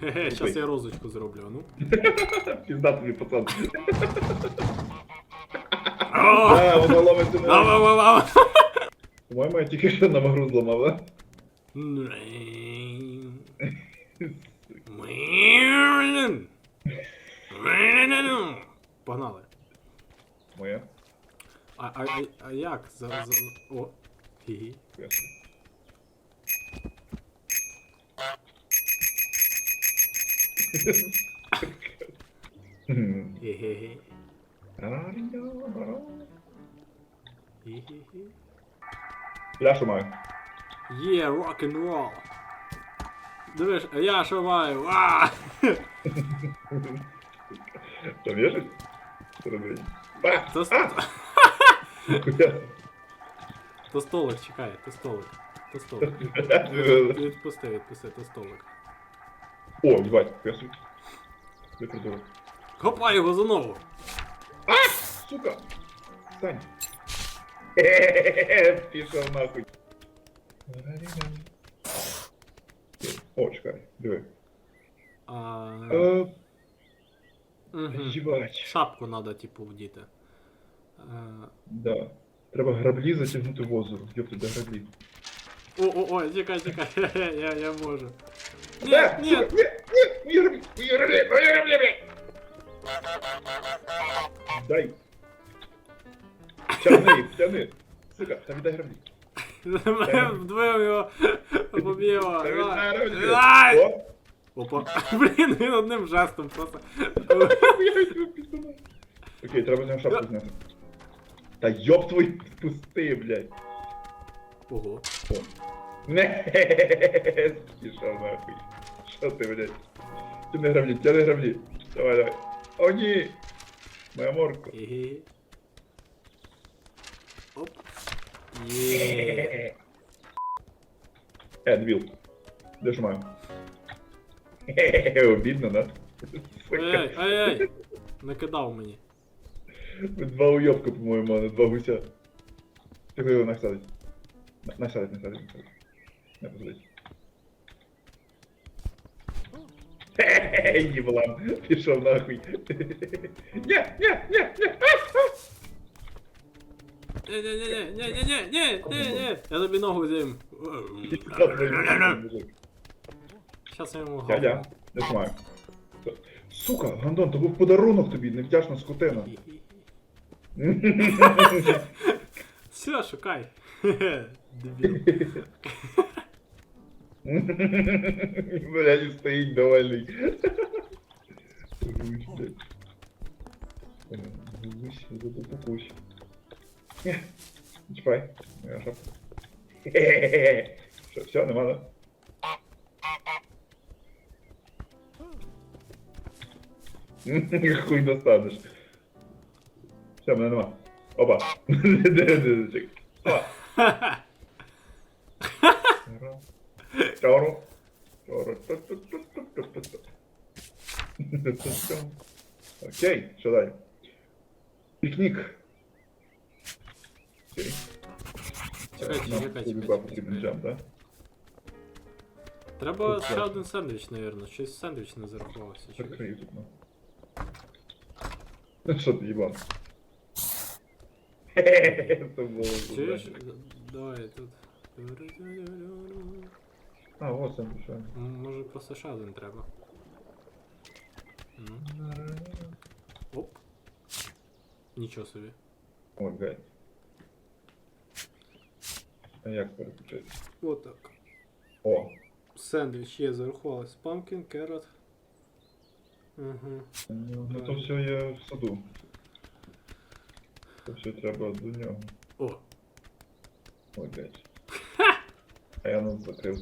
Хе-хе, щас я розочку зроблю, а ну. Пізда тобі, пацан. О! А, воно ловить мене. Ла-ла-ла-ла! По-моєму, я тільки що на магру зламав, да? Погнали. Моя. А, а, а, а як? За, за... О. Хі-хі. Ясно. Хм. Хі-хі-хі. Аріо. Хі-хі-хі. Пляшу маю. Є, рок-н-рол. Дивиш, а я що маю? А! Там є щось? Всередині. А! То, А! ст- то столик, чекай, то столик. То столик. Відпусти, відпусти, то столик. О, їбать, я собі. Я придурок. Хопай його знову! Сука! Стань! Хе-хе-хе, Пішов нахуй. О, чекай, диви. А... Е, Мгм. Їбать. Шапку надо, типу, вдіти. Е, Да. Треба граблі затягнути в озеро. Йопти, де граблі? О, о, о, чекай, чекай, хе-хе, я, я можу. Нет, нет! Нет, нет! Выиграли! Выиграли! Выиграли, блядь! Дай! Тяны, тяны! Сука, там видограмми. Вдвоем его побило. Давай! Опа. Блін, він одним жестом просто. Окей, треба на шапку зняти. Та йоп твой пусти, блядь. Ого. Не, пішов нахуй. Що ти, блядь? Тяни граблі, тяни граблі. Давай, давай. О, ні! Моя морка. Ігі. Оп. Є. Е, дебіл. Де ж маю? Хе-хе-хе, обідно, да? Ай-яй, ай-яй. Накидав мені. Два уйобка, по-моєму, а не два гуся. Ти його насадить. Насадить, насадить, насадить. Хе-хе-хе, їблан, пішов нахуй. Нє, нє, нє, нє, Не, не, не, не, не, не, не, не, не, не, я тобі ногу зім. Щас я йому Дядя, не знаю. Сука, Гандон, то був подарунок тобі, невдячна скотина. Все, шукай. Дебіл. Блядь, стоїть довольний. Гусь, блядь. Е, Гусь, вот это гусь. Ні, не чіпай. Моя шапка. Хе-хе-хе. Що, все, нема, да? Хуй достанеш. Все, мене нема. Опа. Де-де-де, чекай. Опа. Чору. Чору. Ту-ту-ту-ту-ту-ту. Окей, що далі? Пікнік. Окей. Чекайте, Нам чекайте, тобі чекайте, потрібен чекайте. джем, да? Треба Тут ще так. один сендвіч, навірно. Щось сендвіч не зарахувався. чи- Прикрию тут, ну. Ну що ти, їбан? Хе-хе-хе, це було. Чуєш? Давай тут. А, ось там що. М, Може просто ще один треба. Ну, Оп. Нічого собі. Ой, блядь. А як переключити? Отак. О, Сендвіч є, зарахувалось. Pumpkin, carrot. Угу. ну то все є в саду. То все треба до нього. О, Ой, блядь. А я нас закрив.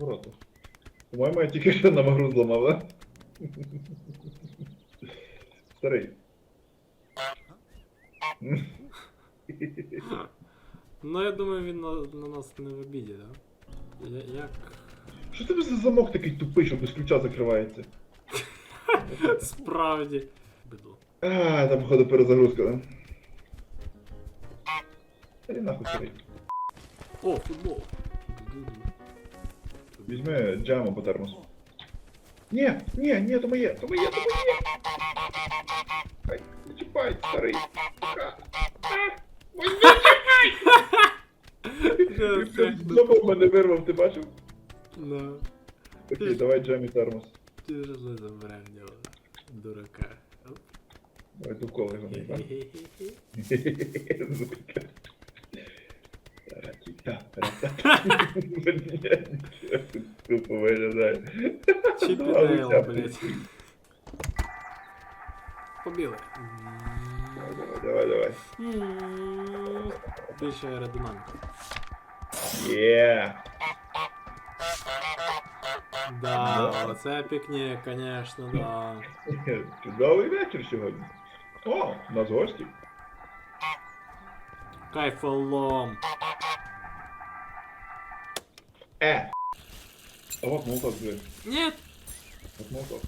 Звороти. По-моєму, я тільки що на магру зламав, да? Старий. ну я думаю, він на, на нас не в обіді, да? Я, як. Що тебе за замок такий тупий, що без ключа закривається? Справді. Бидло. А, там, походу, перезагрузка, да? Та й нахуй старий. О, футбол. Візьми джаму по термосу. Ні, ні, ні, то моє, то моє, то моє. Ай, не чіпай, старий. Сука. А, моє, Це все. Знову мене вирвав, ти бачив? Ну, Окей, давай джамі термос. ти вже забереш нього. Дурака. Оп. Давай довкола його не так? Хе-хе-хе. Ратіта, ратата. Тупо виглядає. Чіпінейл, блядь. Побіли. Давай, давай, давай. М, Більше аеродинаміка. Є. Да, оце пікнік, конечно, да. Чудовий вечір сьогодні. О, у нас гості. Кайфолом. Э! А вот молоток, блядь. Нет! Вот молоток.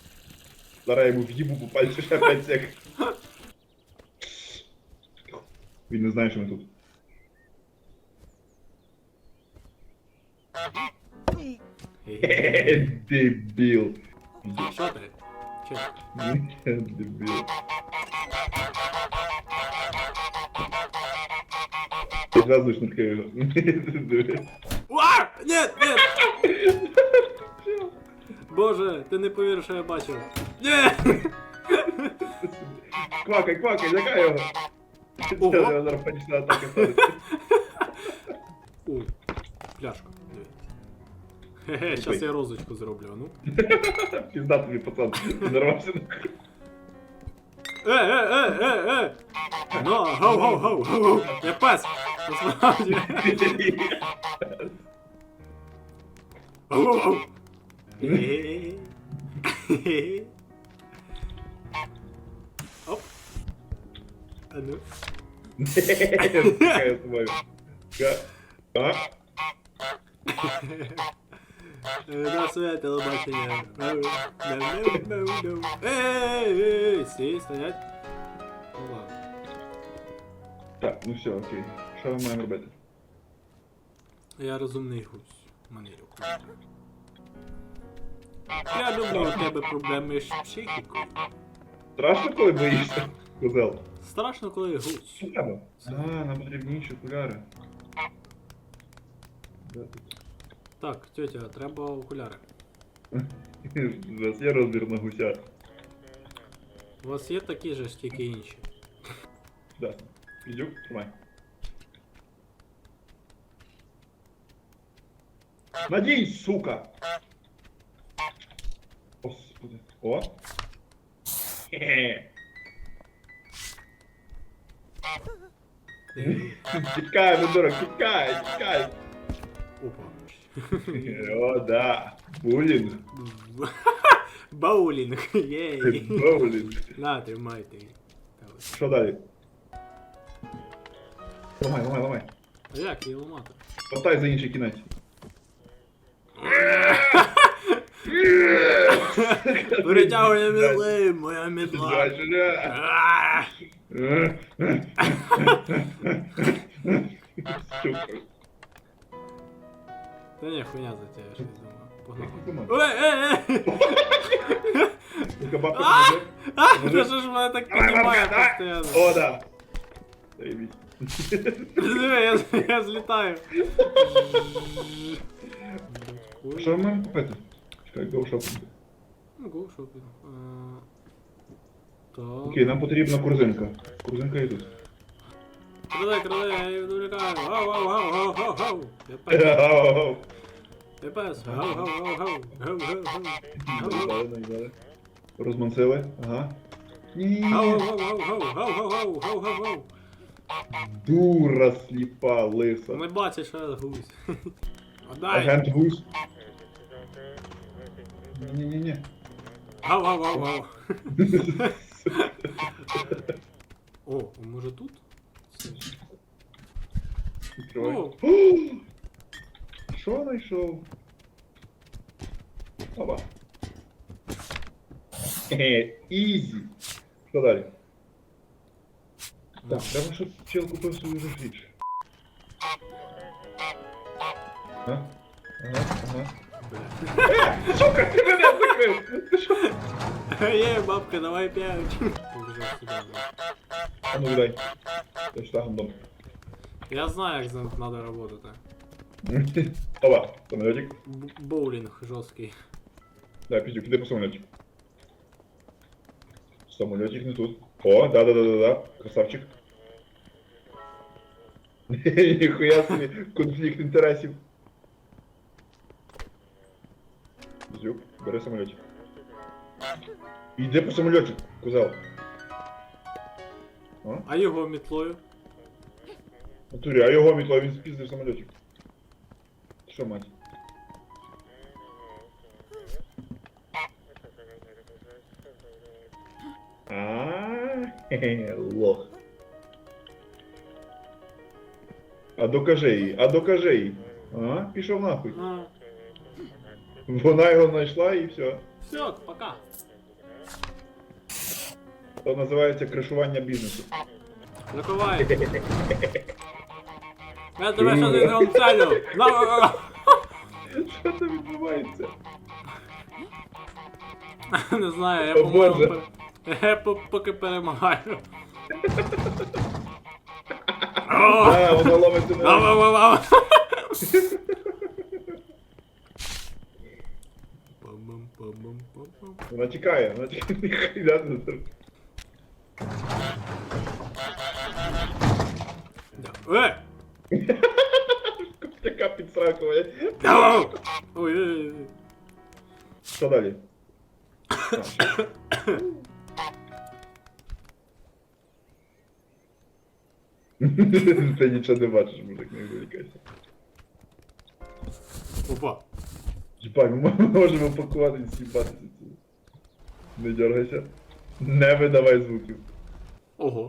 Зараз я ему в ебу попальчишь опять всех. Він не знає, що ми тут. Хе-хе-хе, дебіл. Що ти? Чого? Дебіл. Я зразу шнурки його. Диви. Уа! Ні, ні! Боже, ти не повіриш, що я бачив. Ні! Квакай, квакай, лякай його. Ого. Це зараз панічна атака ставиться. Ой, пляшка. диви. Хе-хе, щас я розочку зроблю, а ну. Пізда тобі, пацан. Нарвався на Е, е, е, е, е! Ну, гоу, гоу, гоу, гоу, гоу! Я пес! oh, oh. oh. Ah, não. Nosso hétero baixinho. Não, não, não, não. Ei, ei, ei. Sexta. Tá, no chão aqui. Що ми маємо робити? Я розумний гусь. Манерю. Я люблю у тебе проблеми з психікою. Страшно, коли боїшся? Козел. Страшно, коли гусь. Треба? А, нам потрібні інші окуляри. Де тут? Так, тетя, треба окуляри. У вас є розмір на гуся. У вас є такі ж, тільки інші. Да. Ідюк, тримай. Надій, сука! Господи. О! Хе-хе. Тікай, видурок, тікай, тікай! Опа. О, да. Булінг. Баулінг, єй. Булінг. На, тримайте. Що далі? Ламай, ламай, ламай. А як її ламати? Потай за інший кінець. Перетягує мідли, моя мідла. Бачення. А! Сука. Та ні, хуйня за тебе, я щось думав. Погнали. Думаю. Ой, ей, ей! Сука, бабка А! тебе. А, та що ж мене так Давай, піднімає бабка, давай. постійно? О, да. Заебись. Диви, я, я злітаю. Що ми маємо купити? Чекай, go shopping. Ну, go shopping. А, Так. Окей, нам потрібна корзинка. Корзинка і тут. Крадай, крадай, я відволікаю. Гау, гау, гау, гау, гау, гау. Я пес, я пес. Гау, гау, гау, гау. Гау, гау, гау. Гау, гау. Наїбали, наїбали. Розмансили. Ага. Ні. Гау, гау, гау, гау, гау, гау, гау, гау, гау, гау. Дура сліпа, лиса. Не бачиш, я гусь. Отдай. Агент гусь. Ні-ні-ні. Гау, гау, гау, гау. О, а може тут? Відкривай. О. Що знайшов? Опа. Хе, ізі. Що далі? Так, треба, щоб чел купив свою же річ. Ага, ага, ага. блядь. Сука, ты меня закрыл! Эй, бабка, давай пять. А ну дай. Ты что, гандон? Я знаю, как надо работать. а. Тава, самолетик. Боулинг жесткий. Да, пиздюк, кидай по самолетик. Самолетик не тут. О, да-да-да-да-да, красавчик. Нихуя себе, конфликт интересів. Пиздюк, бери самолетик. Іди по самолетик, козел. А? А його мітлою? Натурі, а його мітло, він спіздив самолетик. Що, мать? А, хе-хе, лох. А докажи їй, а докажи їй. А, пішов нахуй. Ну, Вона його знайшла і все. все, пока. То називається кришування бізнесу. Закривай. Я тебе щось не гонцелю. Що там відбувається? Не знаю, я О, по-моєму. Боже. пер- Я по- поки перемагаю. А, вона ловиться на... Ла-ла-ла-ла. Пам-пам-пам-пам-пам. Вона тікає, вона тікає, ніхуя не зробила. Е! Така підсракує. Давай! Ой, ой, ой. Що далі? А, що? Ти нічого не бачиш, мужик, не вилікайся. Опа. Чіпай, ми можемо пакуватися сібатися. Не дергайся. Не видавай звуків. Ого.